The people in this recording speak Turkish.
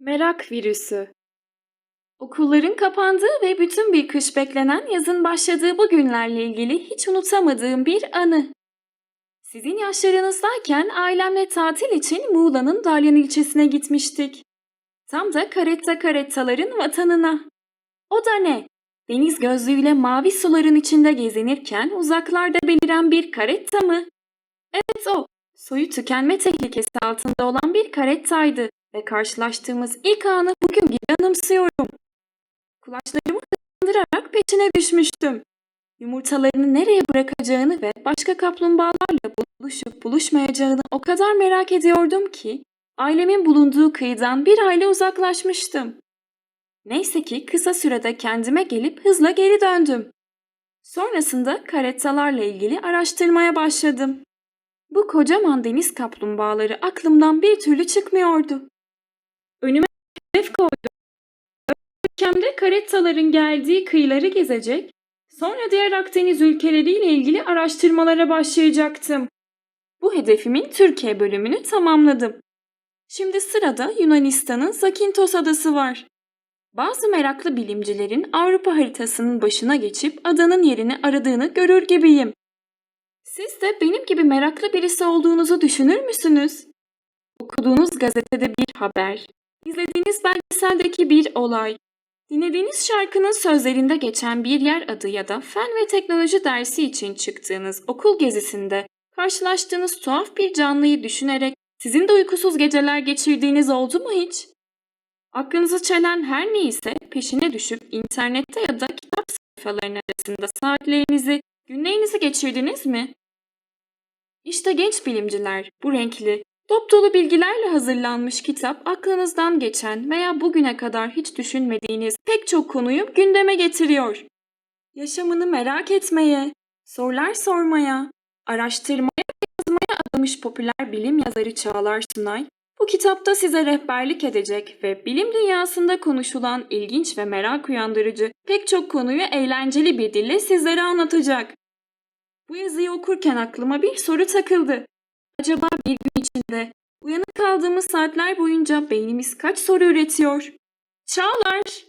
Merak virüsü. Okulların kapandığı ve bütün bir kış beklenen yazın başladığı bu günlerle ilgili hiç unutamadığım bir anı. Sizin yaşlarınızdayken ailemle tatil için Muğla'nın Dalyan ilçesine gitmiştik. Tam da karetta karettaların vatanına. O da ne? Deniz gözlüğüyle mavi suların içinde gezinirken uzaklarda beliren bir karetta mı? Evet o. Soyu tükenme tehlikesi altında olan bir karettaydı ve karşılaştığımız ilk anı bugün gibi anımsıyorum. Kulaçlarımı hızlandırarak peşine düşmüştüm. Yumurtalarını nereye bırakacağını ve başka kaplumbağalarla buluşup buluşmayacağını o kadar merak ediyordum ki ailemin bulunduğu kıyıdan bir aile uzaklaşmıştım. Neyse ki kısa sürede kendime gelip hızla geri döndüm. Sonrasında karettalarla ilgili araştırmaya başladım. Bu kocaman deniz kaplumbağaları aklımdan bir türlü çıkmıyordu. Önüme hedef koydum. Ülkemde karettaların geldiği kıyıları gezecek, sonra diğer Akdeniz ülkeleriyle ilgili araştırmalara başlayacaktım. Bu hedefimin Türkiye bölümünü tamamladım. Şimdi sırada Yunanistan'ın Zakynthos adası var. Bazı meraklı bilimcilerin Avrupa haritasının başına geçip adanın yerini aradığını görür gibiyim. Siz de benim gibi meraklı birisi olduğunuzu düşünür müsünüz? Okuduğunuz gazetede bir haber, izlediğiniz belgeseldeki bir olay, dinlediğiniz şarkının sözlerinde geçen bir yer adı ya da fen ve teknoloji dersi için çıktığınız okul gezisinde karşılaştığınız tuhaf bir canlıyı düşünerek sizin de uykusuz geceler geçirdiğiniz oldu mu hiç? Aklınızı çelen her neyse peşine düşüp internette ya da kitap sayfalarının arasında saatlerinizi, günlerinizi geçirdiniz mi? İşte genç bilimciler bu renkli, dop dolu bilgilerle hazırlanmış kitap aklınızdan geçen veya bugüne kadar hiç düşünmediğiniz pek çok konuyu gündeme getiriyor. Yaşamını merak etmeye, sorular sormaya, araştırmaya ve yazmaya adamış popüler bilim yazarı Çağlar Sunay, bu kitapta size rehberlik edecek ve bilim dünyasında konuşulan ilginç ve merak uyandırıcı pek çok konuyu eğlenceli bir dille sizlere anlatacak. Bu yazıyı okurken aklıma bir soru takıldı. Acaba bir gün içinde uyanık kaldığımız saatler boyunca beynimiz kaç soru üretiyor? Çağlar!